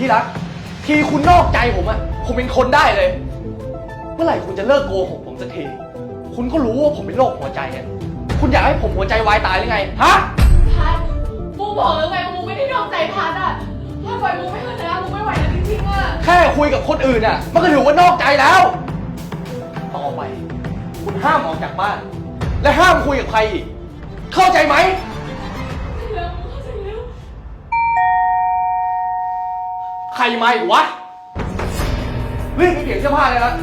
ที่รัก ทีคุณนอกใจผมอะผมเป็นคนได้เลย เมื่อไหร่คุณจะเลิกโกหกผมสักที คุณก็รู้ว่าผมเป็นโรคหัวใจอะคุณอยากให้ผมหัวใจวายตายหรือไง ฮะ พัดมูบอกแล้วไงว่ามูไม่ได้นอกใจพัดอะพัดปล่อยมูไม่เถอะนะมูไม่ไหวแล้วจริงๆอะ แค่คุยกับคนอื่นอะมันก็ถือว่านอกใจแล้ว ต่อไป คุณห้ามออกจากบ้าน และห้ามคุยกับใครอีก เข้าใจไหม ใครมาอีกวะรีบไปเปลี่ยนเสื้อผ้าเลยนะ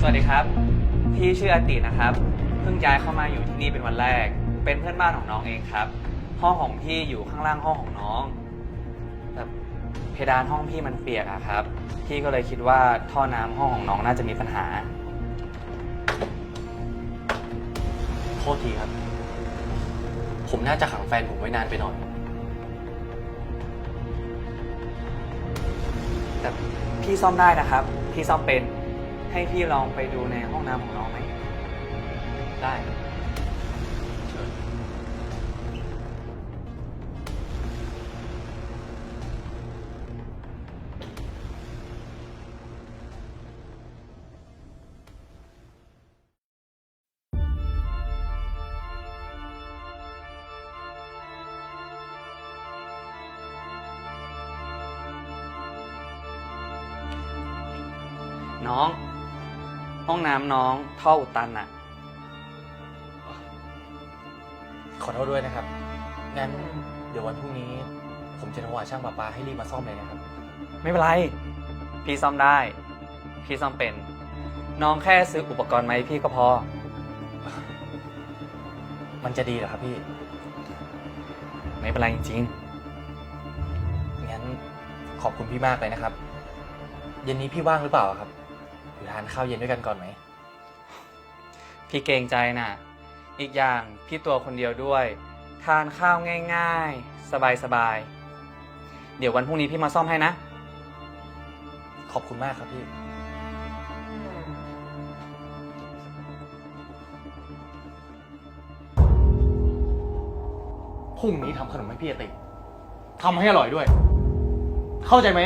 สวัสดีครับ พี่ชื่ออตินะครับ เพิ่งย้ายเข้ามาอยู่ที่นี่เป็นวันแรก เป็นเพื่อนบ้านของน้องเองครับ ห้องของพี่อยู่ข้างล่างห้องของน้อง แต่ ดานห้องพี่มันเปียกอะครับ พี่ก็เลยคิดว่าท่อน้ำห้องของน้องน่าจะมีปัญหา โทษทีครับ ผมน่าจะขังแฟนผมไว้นานไปหน่อย แต่พี่ซ่อมได้นะครับ พี่ซ่อมเป็น ให้พี่ลองไปดูในห้องน้ำของน้องไหม ได้ น้อง ห้องน้ำน้องท่ออุดตันอะขอโทษด้วยนะครับ งั้นเดี๋ยววันพรุ่งนี้ ผมจะโทรหาช่างประปาให้รีบมาซ่อมเลยนะครับ ไม่เป็นไร พี่ซ่อมได้ พี่ซ่อมเป็น น้องแค่ซื้ออุปกรณ์มาให้พี่ก็พอ มันจะดีเหรอครับพี่ ไม่เป็นไรจริง งั้นขอบคุณพี่มากเลยนะครับ เย็นนี้พี่ว่างหรือเปล่าครับ หรือทานข้าวเย็นด้วยกันก่อนไหมๆพี่เกรงใจน่ะ อีกอย่างพี่ตัวคนเดียวด้วย ทานข้าวง่าย ๆ สบายๆ เดี๋ยววันพรุ่งนี้พี่มาซ่อมให้นะ ขอบคุณมากครับพี่ พรุ่งนี้ทำขนมให้พี่อติทำให้อร่อยด้วย เข้าใจไหม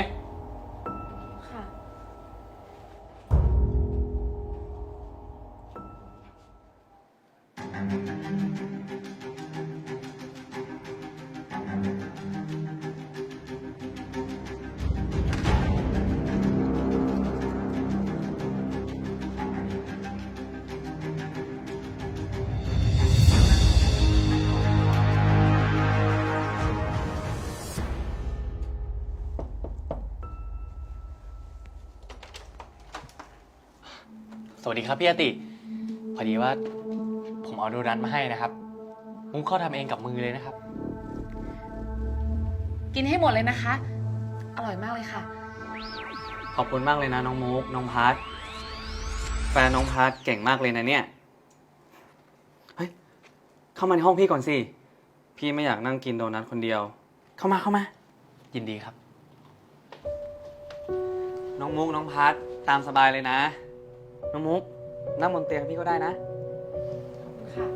สวัสดีครับพี่อติ พอดีว่า ผมเอาโดนัทมาให้นะครับ มุกเขาทำเองกับมือเลยนะครับ กินให้หมดเลยนะคะ อร่อยมากเลยค่ะ ขอบคุณมากเลยนะน้องมุกน้องพัทแฟนน้องพัทเก่งมากเลยนะเนี่ย เฮ้ย เข้ามาในห้องพี่ก่อนสิ พี่ไม่อยากนั่งกินโดนัทคนเดียว เข้ามาเข้ามา ยินดีครับ น้องมุกน้องพัทตามสบายเลยนะ น้องมุกนั่งบนเตียงพี่ก็ได้นะ ค่ะ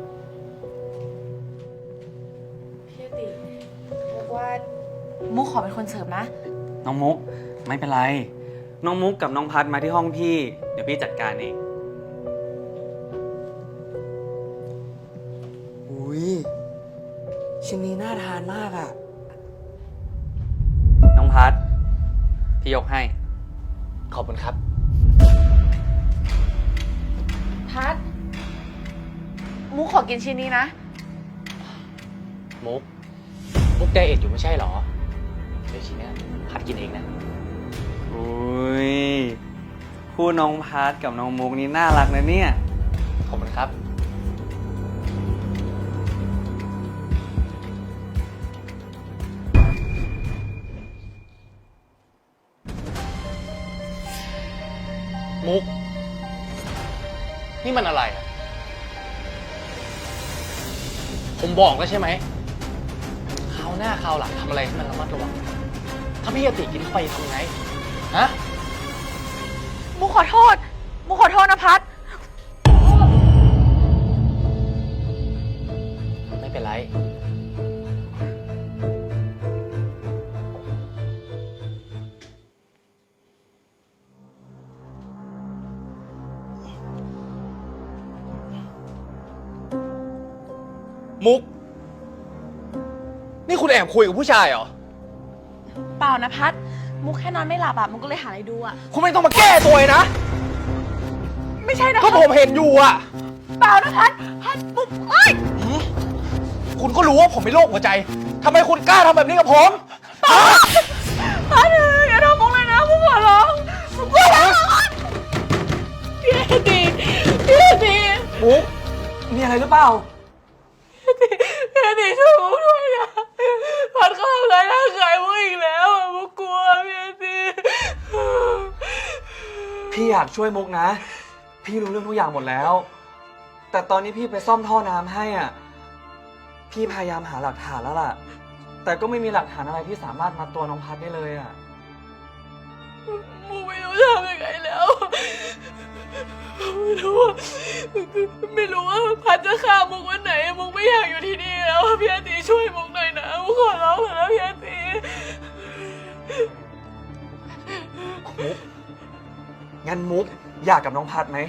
พี่อติมุกว่ามุกขอเป็นคนเสิร์ฟนะ น้องมุกไม่เป็นไร น้องมุกกับน้องพัทมาที่ห้องพี่ เดี๋ยวพี่จัดการเอง อุ้ยชิ้นนี้น่าทานมากอะ่ะน้องพัทพี่ยกให้ ขอบคุณครับ พัดมุกขอกินชิ้นนี้นะ มุก มุกไดเอทอยู่ไม่ใช่เหรอเดี๋ยวชิ้นเนี้ยพัดกินเองนะ อุ้ยคู่น้องพัทกับน้องมุกนี่น่ารักนะเนี่ย ขอบคุณครับ มุก นี่มันอะไรอะผมบอกแล้วใช่ไหมคราวหน้าคราวหลังทำอะไรให้มันระมัดระวัง ถ้าพี่อติกินเข้าไปทำไง ฮะ มุกขอโทษ มุกขอโทษนะพัด ไม่เป็นไร มุก นี่คุณแอบคุยกับผู้ชายเหรอ เปล่านะพัด มุกแค่นอนไม่หลับอะมุกก็เลยหาอะไรดูอะคุณไม่ต้องมาแก้ตัวเลยนะ ไม่ใช่นะก็ผมเห็นอยู่อะเปล่านะพัดพัดมุกเอ้ยคุณก็รู้ว่าผมเป็นโรคหัวใจ ทำไมคุณกล้าทำแบบนี้กับผมฮะพัดอย่าทำมุกเลยนะมุกขอร้องมุกขอร้องพี่ดีพี่ดีมุก มีอะไรหรือเปล่า พี่ดีช่วยมุกด้วยนะพัดเข้าเลยร่างกายมุกอีกแล้วอะมุกกลัวพี่ดี พี่ อยากช่วยมุกนะ พี่รู้เรื่องทุกอย่างหมดแล้ว แต่ตอนนี้พี่ไปซ่อมท่อน้ำให้อะ พี่พยายามหาหลักฐานแล้วล่ะ แต่ก็ไม่มีหลักฐานอะไรที่สามารถมัดตัวน้องพัดได้เลยอะมุกไม่รู้จะทำยังไงแล้วไม่รู้ว่าไม่รู้ว่าพัดจะฆ่ามุกวันไหน มุกไม่อยากอยู่ที่นี่แล้วพี่อาตีช่วยมุกหน่อยนะมุกขอร้องเถอะนะพี่อาตี งั้นมุกอยากกับน้องพัดไหม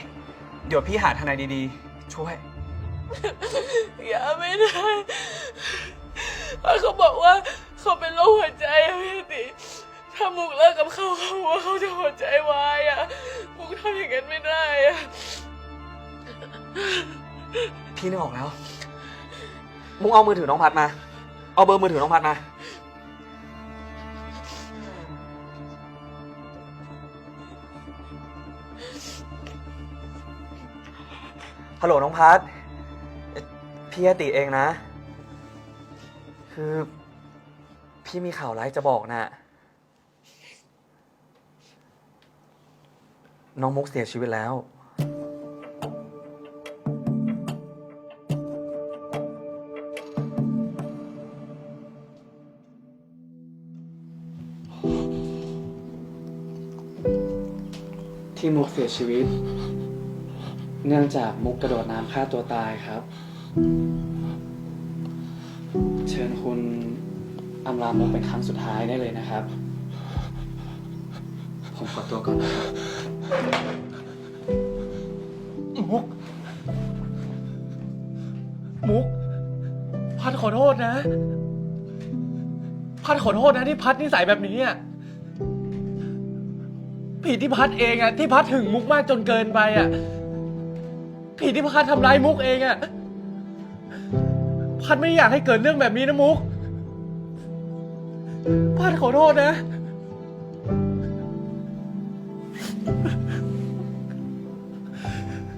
เดี๋ยวพี่หาทนายดีๆ ช่วย อย่าไม่ได้พัดเขาบอกว่าเขาเป็นโรคหัวใจอะพี่อาตีถ้ามุกเลิกกับเขาเขาบอกว่าเขาจะหัวใจวายอะมุกทำอย่างนั้นไม่ได้อะพี่นึกออกแล้ว มุกเอามือถือน้องพัดมา เอาเบอร์มือถือน้องพัดมา ฮัลโหลน้องพัดเอ่อพี่อติเองนะ คือ พี่มีข่าวร้ายจะบอกนะ่ะน้องมุกเสียชีวิตแล้ว ที่มุกเสียชีวิต เนื่องจากมุกกระโดดน้ำฆ่าตัวตายครับ เชิญคุณอำลามุกเป็นครั้งสุดท้ายได้เลยนะครับ ผมขอตัวก่อนนะครับมุก มุก พัดขอโทษนะ พัดขอโทษนะที่พัดนิสัยแบบนี้อะผิดที่พัดเองอะที่พัดถึงมุกมากจนเกินไปอะ ผิดที่พัดทำร้ายมุกเองอะพัดไม่อยากให้เกิดเรื่องแบบนี้นะมุก พัดขอโทษนะ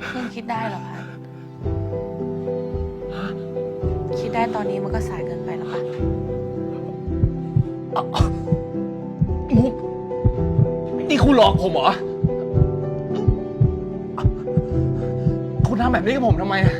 เพิ่งคิดได้เหรอพัดคิดได้ตอนนี้มันก็สายเกินไปแล้วปะมุก นี่คุณหลอกผมเหรอำแบบนี้กับผมทำไมอะ